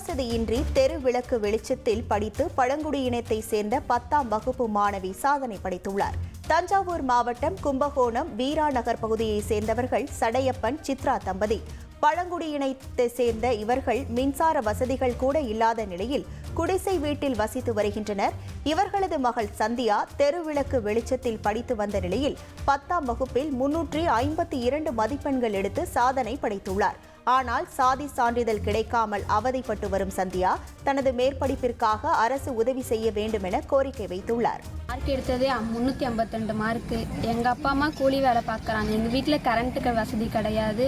வசதியின்றி தெரு விளக்கு வெளிச்சத்தில் படித்து பழங்குடியினத்தை சேர்ந்த பத்தாம் வகுப்பு மாணவி சாதனை படைத்துள்ளார். தஞ்சாவூர் மாவட்டம் கும்பகோணம் வீரா நகர் பகுதியைச் சேர்ந்தவர்கள் சடையப்பன் சித்ரா தம்பதி. பழங்குடியினத்தை சேர்ந்த இவர்கள் மின்சார வசதிகள் கூட இல்லாத நிலையில் குடிசை வீட்டில் வசித்து வருகின்றனர். இவர்களது மகள் சந்தியா தெருவிளக்கு வெளிச்சத்தில் படித்து வந்த நிலையில் பத்தாம் வகுப்பில் முன்னூற்றி ஐம்பத்தி இரண்டு மதிப்பெண்கள் எடுத்து சாதனை படைத்துள்ளார். ஆனால் சாதி சான்றிதழ் கிடைக்காமல் அவதிப்பட்டு வரும் சந்தியா தனது மேற்படிப்பிற்காக அரசு உதவி செய்ய வேண்டும் என கோரிக்கை வைத்துள்ளார். மார்க் எடுத்ததே ஐம்பத்தி ஐம்பத்தெண்டு மார்க்கு எங்கள் அப்பா அம்மா கூலி வேலை பார்க்குறாங்க. எங்கள் வீட்டில் கரண்ட்டுக்கு வசதி கிடையாது.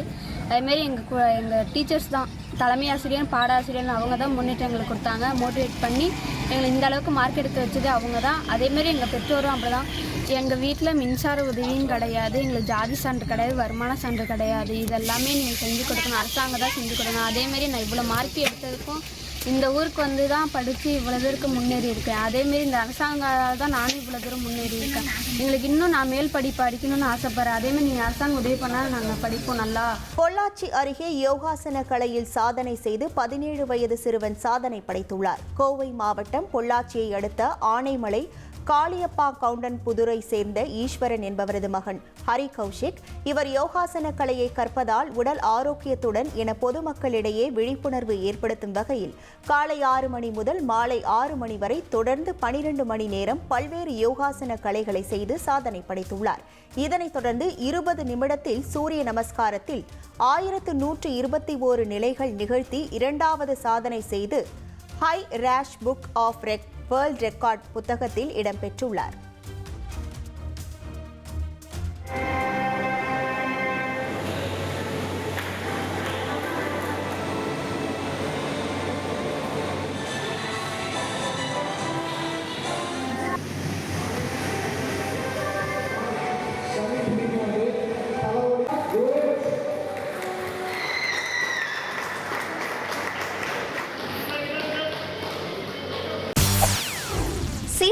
அதேமாரி எங்கள் எங்கள் டீச்சர்ஸ் தான். தலைமை ஆசிரியர் பாடாசிரியர் அவங்க தான் முன்னேற்றம் எங்களுக்கு கொடுத்தாங்க. மோட்டிவேட் பண்ணி எங்களை இந்த அளவுக்கு மார்க் எடுத்து வச்சது அவங்க தான். அதேமாரி எங்கள் பெற்றோரும் அப்படி தான் எங்கள் வீட்டில் மின்சார உதவியும் கிடையாது. எங்களுக்கு ஜாதி சான்று கிடையாது வருமான சான்று கிடையாது. இதெல்லாமே நீங்கள் செஞ்சு கொடுக்கணும். அரசாங்கம் தான் செஞ்சு கொடுக்கணும். அதேமாரி நான் இவ்வளோ மார்க் எடுத்ததுக்கும் இந்த ஊருக்கு வந்து தான் படித்து இவ்வளோ தூரத்துக்கு முன்னேறி இருக்கேன். அதேமாரி இந்த அரசாங்கம் தான் நானும் இவ்வளோ தூரம் முன்னேறி இருக்கேன். எங்களுக்கு இன்னும் நான் மேல் படி படிக்கணும்னு ஆசைப்பட்றேன். அதேமாரி நீங்கள் அரசாங்கம் உதவி பண்ணால் நாங்கள் படிப்போம் நல்லா. பொள்ளாச்சி அருகே யோகாசன கலையில் சாதனை செய்து பதினேழு வயது சிறுவன் சாதனை படைத்துள்ளார். கோவை மாவட்டம் பொள்ளாச்சியை அடுத்த ஆனைமலை காளியப்பா கவுண்டன் புதுரை சேர்ந்த ஈஸ்வரன் என்பவரது மகன் ஹரி கௌஷிக். இவர் யோகாசன கலையை கற்பதால் உடல் ஆரோக்கியத்துடன் என பொதுமக்களிடையே விழிப்புணர்வு ஏற்படுத்தும் வகையில் காலை ஆறு மணி முதல் மாலை ஆறு மணி வரை தொடர்ந்து பனிரெண்டு மணி நேரம் பல்வேறு யோகாசன கலைகளை செய்து சாதனை படைத்துள்ளார். இதனைத் தொடர்ந்து இருபது நிமிடத்தில் சூரிய நமஸ்காரத்தில் ஆயிரத்து நூற்று இருபத்தி ஓரு நிலைகள் நிகழ்த்தி இரண்டாவது சாதனை செய்து ஹை ரேஷ் புக் ஆஃப் ரெக் வேர்ல்ட் ரெக்கார்ட் புத்தகத்தில் இடம்பெற்றுள்ளார்.